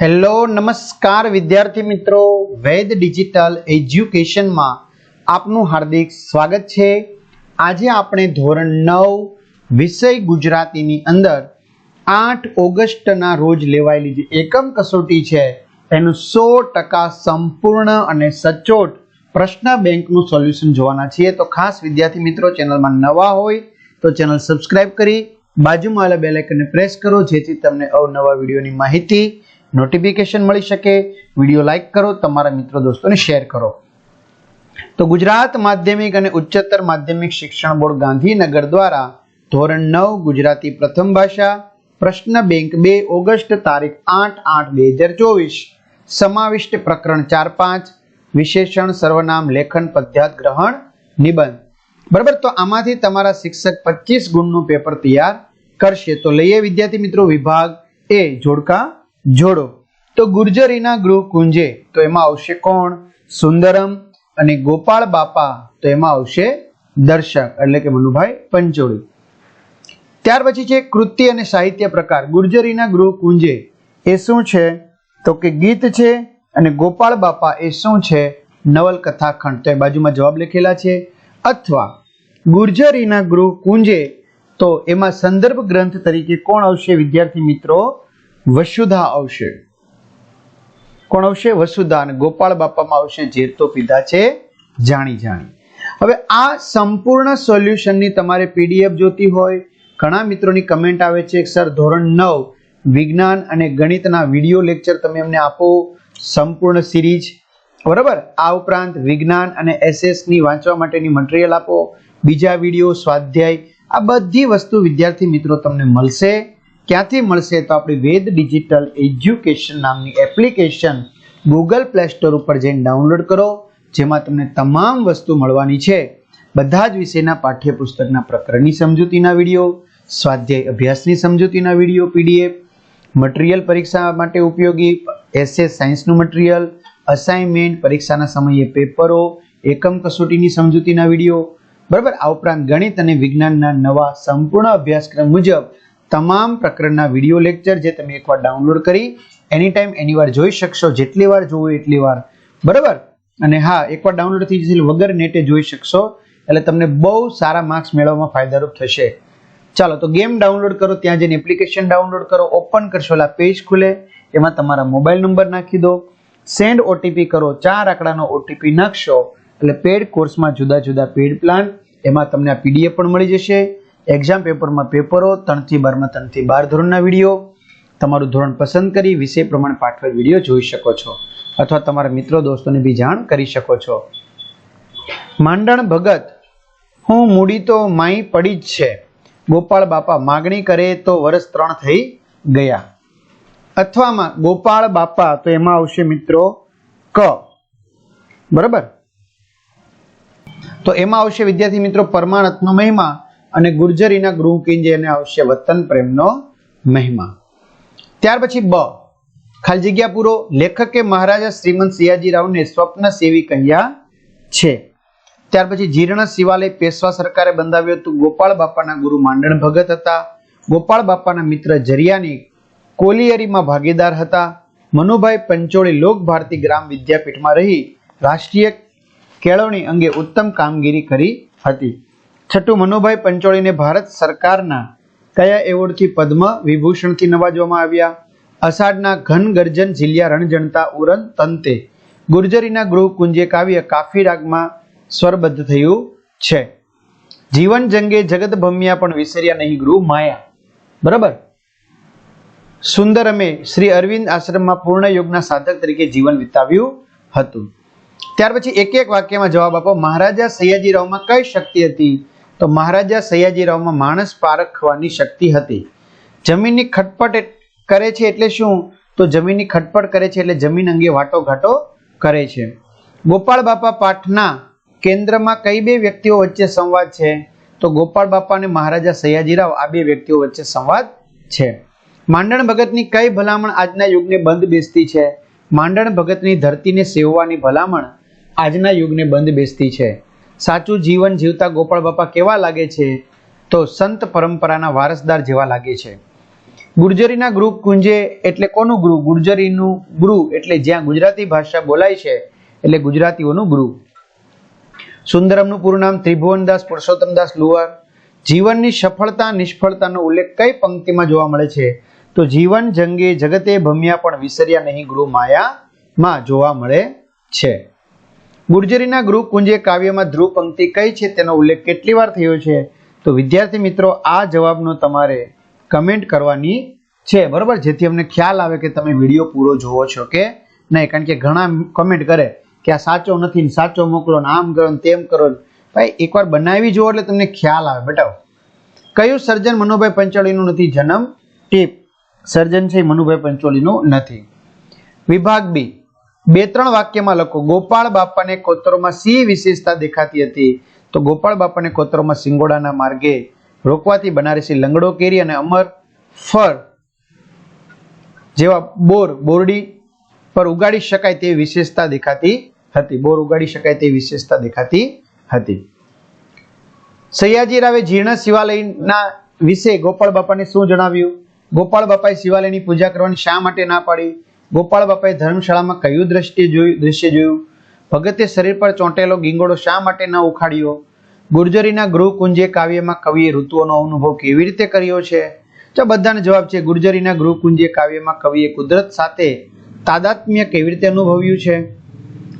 Hello, નમસ્કાર વિદ્યાર્થી મિત્રો. વેદ ડિજિટલ એજ્યુકેશનમાં આપનું હાર્દિક સ્વાગત છે. આજે આપણે ધોરણ નવ, વિષય ગુજરાતીની અંદર આઠ ઓગસ્ટના રોજ લેવાયેલી જે એકમ કસોટી છે એનું સો ટકા સંપૂર્ણ અને સચોટ પ્રશ્ન બેંકનું સોલ્યુશન જોવાના છીએ. તો ખાસ વિદ્યાર્થી મિત્રો, ચેનલમાં નવા હોય તો ચેનલ સબસ્ક્રાઇબ કરી, બાજુમાં આવેલા બેલ આઇકનને પ્રેસ કરો, જેથી તમને અવનવા વિડીયોની માહિતી નોટિફિકેશન મળી શકે. વીડિયો લાઇક કરો, તમારા મિત્રો દોસ્તોને શેર કરો. તો ગુજરાત માધ્યમિક અને ઉચ્ચતર માધ્યમિક શિક્ષણ બોર્ડ ગાંધીનગર દ્વારા ધોરણ નવ ગુજરાતી પ્રથમ ભાષા, પ્રશ્ન બેંક બે, ઓગસ્ટ તારીખ આઠ આઠ બે હજાર ચોવીસ. સમાવિષ્ટ પ્રકરણ ચાર પાંચ, વિશેષણ, સર્વનામ, લેખન, પદ્યાત, ગ્રહણ, નિબંધ. બરાબર? તો આમાંથી તમારા શિક્ષક પચીસ ગુણનું પેપર તૈયાર કરશે. તો લઈએ વિદ્યાર્થી મિત્રો વિભાગ એ, જોડકા જોડો. તો ગુર્જરીના ગૃહ કુંજે તો એમાં આવશે કોણ? સુંદરમ. અને ગોપાળ બાપા, તો એમાં આવશે દર્શક, એટલે કે મનુભાઈ પંચોળી. ત્યાર પછી છે કૃતિ અને સાહિત્ય પ્રકાર. ગુર્જરીના ગૃહ કુંજે એ શું છે? તો કે ગીત છે અને ગોપાળ બાપા, એ શું છે? નવલકથા ખંડ. તો એ બાજુમાં જવાબ લખેલા છે. અથવા ગુર્જરીના ગૃહ કુંજે તો એમાં સંદર્ભ ગ્રંથ તરીકે કોણ આવશે? વિદ્યાર્થી મિત્રો વસુધા આવશે. કોણ આવશે? વસુધા અને ગોપાળ બાપામાં આવશે. ઝેર તો પીધા છે જાણી જાણી. હવે આ સંપૂર્ણ સોલ્યુશનની તમારે પીડીએફ જોતી હોય, ઘણા મિત્રોની કમેન્ટ આવે છે સર, ધોરણ નવ વિજ્ઞાન અને ગણિતના વીડિયો લેક્ચર તમે અમને આપો, સંપૂર્ણ સિરીઝ. બરાબર? આ ઉપરાંત વિજ્ઞાન અને એસએસની વાંચવા માટેની મટીરિયલ આપો, બીજા વીડિયો, સ્વાધ્યાય, આ બધી વસ્તુ વિદ્યાર્થી મિત્રો તમને મળશે. ક્યાંથી મળશે તો આપણી વેદ ડિજિટલ એજ્યુકેશન નામની એપ્લિકેશન ગૂગલ પ્લે સ્ટોર ઉપર જઈને ડાઉનલોડ કરો, જેમાં તમને તમામ વસ્તુ મળવાની છે. બધા જ વિષયના પાઠ્યપુસ્તકના પ્રકરણની સમજૂતીના વીડિયો, સ્વાધ્યાય અભ્યાસની સમજૂતીના વીડિયો, પીડીએફ, મટીરિયલ પરીક્ષા માટે ઉપયોગી એસએસ સાયન્સનું મટીરિયલ, અસાઇનમેન્ટ, પરીક્ષાના સમયે પેપરો, એકમ કસોટીની સમજૂતીના વીડિયો. બરાબર? આ ઉપરાંત ગણિત અને વિજ્ઞાનના નવા સંપૂર્ણ અભ્યાસક્રમ મુજબ તમામ પ્રકરણના વીડિયો લેક્ચર જે તમે એકવાર ડાઉનલોડ કરી એની ટાઈમ એની વાર જોઈ શકશો, જેટલી વાર જોવો એટલી વાર. બરાબર? અને હા, એકવાર ડાઉનલોડ થઈ જશે વગર નેટે જોઈ શકશો, એટલે તમને બહુ સારા માર્ક્સ મેળવવામાં ફાયદારૂપ થશે. ચાલો, તો ગેમ ડાઉનલોડ કરો, ત્યાં જઈને એપ્લિકેશન ડાઉનલોડ કરો ઓપન કરશો, એટલે પેજ ખુલે. એમાં તમારા મોબાઈલ નંબર નાખી દો. સેન્ડ ઓટીપી કરો, ચાર આંકડાનો ઓટીપી નાખશો, એટલે પેડ કોર્સમાં જુદા જુદા પેડ પ્લાન એમાં તમને આ પીડીએફ પણ મળી જશે. એક્ઝામ પેપરમાં પેપરો ત્રણથી બારમાં, ત્રણથી બાર ધોરણના વીડિયો. તમારું ધોરણ પસંદ કરી, વિષય પ્રમાણે પાઠવેલ વીડિયો જોઈ શકો છો. અથવા તમારા મિત્રો, દોસ્તોને બી જાણ કરી શકો છો. માંડણ ભગત, હું મૂડી તો માઈ પડી જ છે. ગોપાળ બાપા માગણી કરે તો વર્ષ ત્રણ થઈ ગયા. અથવામાં ગોપાળ બાપા, તો એમાં આવશે મિત્રો ક. બરાબર? તો એમાં આવશે વિદ્યાર્થી મિત્રો પરમાણતનો મહિમા. અને ગુર્જરીના ગૃહ કિંજે એને આવશે વતન પ્રેમનો મહિમા. ત્યાર પછી બ. ખાલી જગ્યા પૂરો. લેખકે મહારાજા શ્રીમંત સિયાજીરાવને સ્વપ્ન સેવી કહ્યા છે. ત્યાર પછી જીર્ણ શિવાલય પેશવા સરકારે બંધાવ્યું હતું. ગોપાળ બાપાના ગુરુ માંડણ ભગત હતા. ગોપાળ બાપાના મિત્ર જરિયાની કોલિયરીમાં ભાગીદાર હતા. મનુભાઈ પંચોળી લોક ભારતી ગ્રામ વિદ્યાપીઠમાં રહી. રાષ્ટ્રીય કેળવણી અંગે ઉત્તમ કામગીરી કરી હતી. છઠ્ઠું મનુભાઈ પંચોળીને ભારત સરકારના કયા એવોર્ડથી પદ્મ વિભૂષણથી નવાજવામાં આવ્યા? અષાઢના ઘન ગર્જન ઝીલિયા રણજણતા ઉરન તંતે. ગુર્જરીના ગૃહ કુંજે કાવ્ય કાફી રાગમાં સ્વરબદ્ધ થયું છે. જીવન જંગે જગત ભમ્યા પણ વિસર્યા નહીં ગૃહ માયા. બરાબર? સુંદર અમે શ્રી અરવિંદ આશ્રમમાં પૂર્ણ યોગના સાધક તરીકે જીવન વિતાવ્યું હતું. ત્યાર પછી એક એક વાક્યમાં જવાબ આપો. મહારાજા સયાજીરાવમાં કઈ શક્તિ હતી? તો મહારાજા સયાજીરાવમાં માણસ પારખવાની શક્તિ હતી. જમીનની ખટપટ કરે છે એટલે શું? તો જમીનની ખટપટ કરે છે એટલે જમીન અંગે વાટો ઘાટો કરે છે. ગોપાળ બાપા પાઠના કેન્દ્રમાં કઈ બે વ્યક્તિઓ વચ્ચે સંવાદ છે? તો ગોપાળ બાપા અને મહારાજા સયાજીરાવ આ બે વ્યક્તિઓ વચ્ચે સંવાદ છે. માંડણ ભગતની કઈ ભલામણ આજના યુગને બંધ બેસતી છે? માંડણ ભગતની ધરતીને સેવવાની ભલામણ આજના યુગને બંધ બેસતી છે. સાચું જીવન જીવતા ગોપાળ બાપા કેવા લાગે છે? તો સંત પરંપરાના વારસદાર જેવા લાગે છે. ગુર્જરીના ગૃહ કુંજે એટલે કોનું ગૃહ? ગુર્જરીનું ગૃહ એટલે જ્યાં ગુજરાતી ભાષા બોલાય છે, એટલે ગુજરાતીઓનું ગૃહ. સુંદરમનું પૂરું નામ ત્રિભુવનદાસ, પુરુષોત્તમદાસ લુહાર. જીવનની સફળતા, નિષ્ફળતાનો ઉલ્લેખ કઈ પંક્તિમાં જોવા મળે છે? તો જીવન જંગે જગતે ભમ્યા પણ વિસર્યા નહીં ગૃહ માયામાં જોવા મળે છે. ગુર્જરીના ગૃહ કુંજે કાવ્યમાં ધ્રુવ પંક્તિ કઈ છે તેનો ઉલ્લેખ કેટલી વાર થયો છે? તો વિદ્યાર્થી મિત્રો, આ જવાબનો તમારે કમેન્ટ કરવાની છે. બરોબર? જેથી અમને ખ્યાલ આવે કે તમે વીડિયો પૂરો જોવો છો કે નહીં. કારણ કે ઘણા કમેન્ટ કરે કે આ સાચો નથી સાચો મોકલો ને આમ કરો ને તેમ કરો. ભાઈ, એકવાર બનાવી જુઓ એટલે તમને ખ્યાલ આવે. બેટા કયું સર્જન મનુભાઈ પંચોલીનું નથી? જન્મ ટીપ. સર્જન છે મનુભાઈ પંચોલીનું નથી. વિભાગ બી. બે ત્રણ વાક્યમાં લખો, ગોપાળ બાપાને કોતરોમાં સી વિશેષતા દેખાતી હતી? તો ગોપાળ બાપાને કોતરોમાં સિંગોડાના માર્ગે રોકવાથી બનારસી લંગડો કેરી અને અમર ફર જેવા બોર બોરડી પર ઉગાડી શકાય તેવી વિશેષતા દેખાતી હતી. બોર ઉગાડી શકાય તેવી વિશેષતા દેખાતી હતી. સયાજી રાવે જીર્ણ શિવાલયના વિશે ગોપાળ બાપાને શું જણાવ્યું? ગોપાળ બાપાએ શિવાલયની પૂજા કરવાની શા માટે ના પાડી? ગોપાળ બાપાએ ધર્મશાળામાં કયું દ્રષ્ટિ જોયું દૃશ્ય જોયું? ભગતે શરીર પર ચોંટેલો ગીંગોળો શા માટે ન ઉખાડ્યો? ગુર્જરીના ગૃહ કુંજે કાવ્યમાં કવિએ ઋતુઓનો અનુભવ કેવી રીતે કર્યો છે? તો બધાને જવાબ છે, ગુર્જરીના ગૃહ કુંજે કાવ્યમાં કવિએ કુદરત સાથે તાદાત્મ્ય કેવી રીતે અનુભવ્યું છે?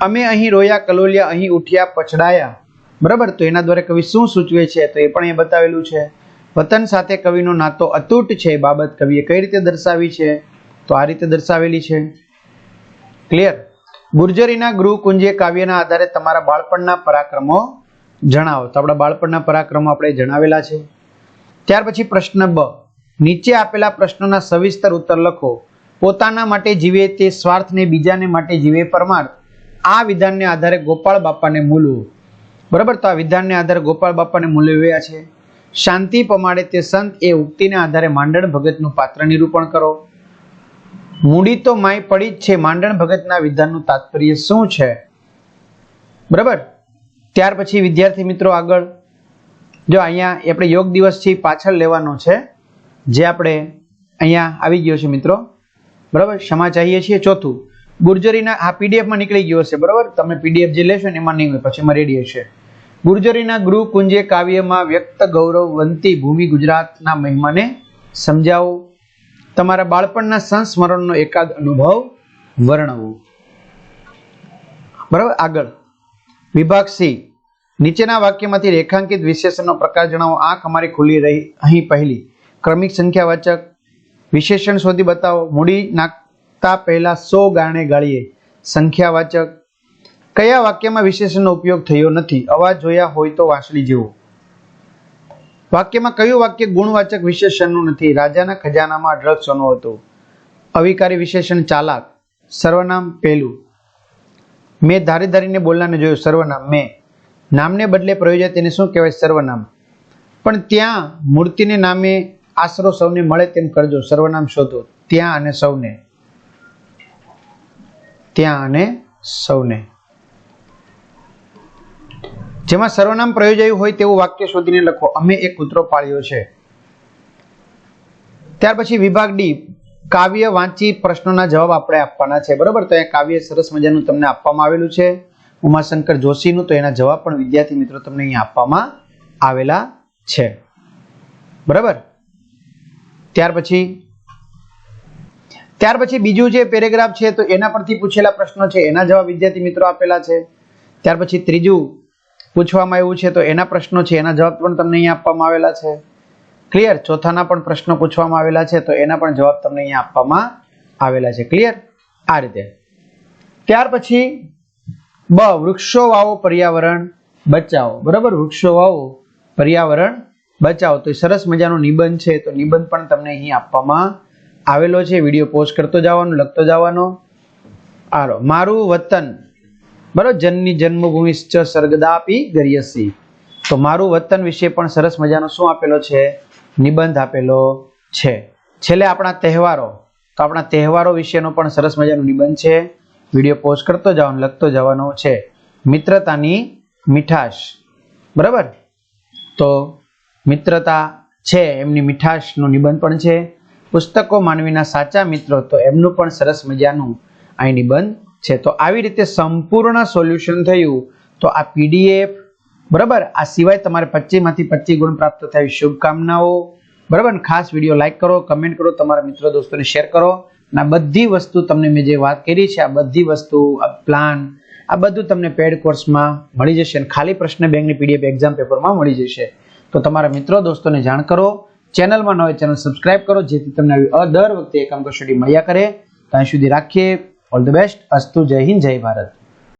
અમે અહીં રોયા, કલોલિયા અહીં ઉઠ્યા, પછડાયા. બરાબર? તો એના દ્વારા કવિ શું સૂચવે છે? તો એ પણ એ બતાવેલું છે. વતન સાથે કવિનો નાતો અતૂટ છે, એ બાબત કવિએ કઈ રીતે દર્શાવી છે? તો આ રીતે દર્શાવેલી છે. ક્લિયર ગુર્જરીના ગૃહ કુંજે કાવ્યના આધારે તમારા બાળપણના પરાક્રમો જણાવો. તો આપણા બાળપણના પરાક્રમો આપણે જણાવેલા છે. ત્યાર પછી પ્રશ્ન બ. નીચે આપેલા પ્રશ્નોના સવિસ્તર ઉત્તર લખો. પોતાના માટે જીવે તે સ્વાર્થને બીજાને માટે જીવે પરમાર્થ. આ વિધાનને આધારે ગોપાળ બાપાને મૂલવું. બરાબર? તો આ વિધાનને આધારે ગોપાળ બાપાને મૂલવ્યા છે. શાંતિ પમાડે તે સંત એ ઉક્તિને આધારે માંડણ ભગતનું પાત્ર નિરૂપણ કરો. મૂડી તો માય પડી જ છે. માંડણ ભગતના વિધાનનું તાત્પર્ય શું છે? બરાબર? ત્યાર પછી વિદ્યાર્થી મિત્રો આગળ. જો અહીંયા આપણે યોગ દિવસથી પાછળ લેવાનો છે. જે આપણે અહીંયા આવી ગયો છે મિત્રો. બરાબર? ક્ષમા ચાહીએ છીએ. ચોથું, ગુર્જરીના, આ પીડીએફમાં નીકળી ગયો હશે. બરાબર? તમે પીડીએફ જે લેશો ને, એમાં નહીં હોય. પછી એમાં રેડી હશે. ગુર્જરીના ગૃહ કુંજે કાવ્યમાં વ્યક્ત ગૌરવવંતી ભૂમિ ગુજરાતના મહિમાને સમજાવો. તમારા બાળપણના સંસ્મરણનો એકાદ અનુભવ વર્ણવો. બરાબર? આગળ. વિભાગ સી. નીચેના વાક્યમાંથી રેખાંકિત વિશેષણનો પ્રકાર જણાવો. આંખ અમારી ખુલ્લી રહી. અહીં પહેલી. ક્રમિક સંખ્યાવાચક વિશેષણ શોધી બતાવો. મૂડી નાખતા પહેલા સો ગાણે ગાળીએ. સંખ્યાવાચક કયા વાક્યમાં વિશેષણનો ઉપયોગ થયો નથી? અવાજ જોયા હોય તો વાંસળી જેવો. વાક્યમાં કયું વાક્ય ગુણવાચક વિશેષણનું નથી? રાજાના ખજાનામાં અઢળક સોનું હતું. અવિકારી વિશેષણ ચાલાક. સર્વનામ પહેલું મેં ધારી ધારીને બોલનારને જોયું સર્વનામ. મેં. નામને બદલે પ્રયોજાય તેને શું કહેવાય? સર્વનામ. પણ ત્યાં મૂર્તિને નામે આશરો સૌને મળે તેમ કરજો. સર્વનામ શોધો. ત્યાં અને સૌને. ત્યાં અને સૌને. જેમાં સર્વનામ પ્રયોજાયું હોય તેવું વાક્ય શોધીને લખો. અમે એક કૂતરો પાળ્યો છે. ત્યાર પછી વિભાગ ડી, કાવ્ય વાંચી પ્રશ્નોના જવાબ આપણે આપવાના છે. બરાબર? તો અહીંયા કાવ્ય સરસ મજાનું તમને આપવામાં આવેલું છે. ઉમાશંકર જોશીનું તો એના જવાબ પણ વિદ્યાર્થી મિત્રો તમને અહીંયા આપવામાં આવેલા છે. બરાબર? ત્યાર પછી ત્યાર પછી બીજું જે પેરેગ્રાફ છે તો એના પરથી પૂછેલા પ્રશ્નો છે. એના જવાબ વિદ્યાર્થી મિત્રો આપેલા છે. ત્યાર પછી ત્રીજું પૂછવામાં આવ્યું છે, તો એના પ્રશ્નો છે, એના જવાબ પણ તમને અહીંયા આપવામાં આવેલા છે. ક્લિયર ચોથાના પણ પ્રશ્નો પૂછવામાં આવેલા છે, તો એના પણ જવાબ તમને અહીંયા આપવામાં આવેલા છે. ક્લિયર આ રીતે. ત્યાર પછી, બ, વૃક્ષો વાવો, પર્યાવરણ બચાવો. બરાબર? વૃક્ષો વાવો, પર્યાવરણ બચાવો. તો સરસ મજાનો નિબંધ છે, તો નિબંધ પણ તમને અહીં આપવામાં આવેલો છે. વીડિયો પોસ્ટ કરતો જવાનો, લખતો જવાનો. આરો મારું વતન બરાબર, જનની જન્મભૂમિ ચ સ્વર્ગદાપી ગર્યસી. તો મારું વતન વિશે પણ સરસ મજાનો શું આપેલો છે? નિબંધ આપેલો છે. છેલ્લે આપણા તહેવારો. તો આપણા તહેવારો વિશેનો પણ સરસ મજાનો નિબંધ છે. વીડિયો પોસ્ટ કરતો જવાનો લખતો જવાનો છે. મિત્રતાની મીઠાશ. બરાબર? તો મિત્રતા છે, એમની મીઠાશનો નિબંધ પણ છે. પુસ્તકો માનવીના સાચા મિત્રો, તો એમનું પણ સરસ મજાનું અહીં નિબંધ છે. તો આવી રીતે સંપૂર્ણ સોલ્યુશન થયું, તો આ પીડીએફ, બરાબર? આ સિવાય તમારે પચીસમાંથી પચીસ ગુણ પ્રાપ્ત થાય શુભકામનાઓ. બરાબર? ખાસ વીડિયો લાઈક કરો, કમેન્ટ કરો, તમારા મિત્રો દોસ્તોને શેર કરો. અને બધી વસ્તુ તમને મેં જે વાત કરી છે, આ બધી વસ્તુ, આ પ્લાન આ બધું તમને પેડ કોર્સમાં મળી જશે ખાલી પ્રશ્ન બેંકની પીડીએફ એક્ઝામ પેપરમાં મળી જશે. તો તમારા મિત્રો દોસ્તોને જાણ કરો. ચેનલમાં ન હોય ચેનલ સબસ્ક્રાઇબ કરો, જેથી તમને દર વખતે એકમ કસોટી મળ્યા કરે. ત્યાં સુધી રાખીએ. ઓલ ધ બેસ્ટ અસ્તુ જય હિન્દ જય ભારત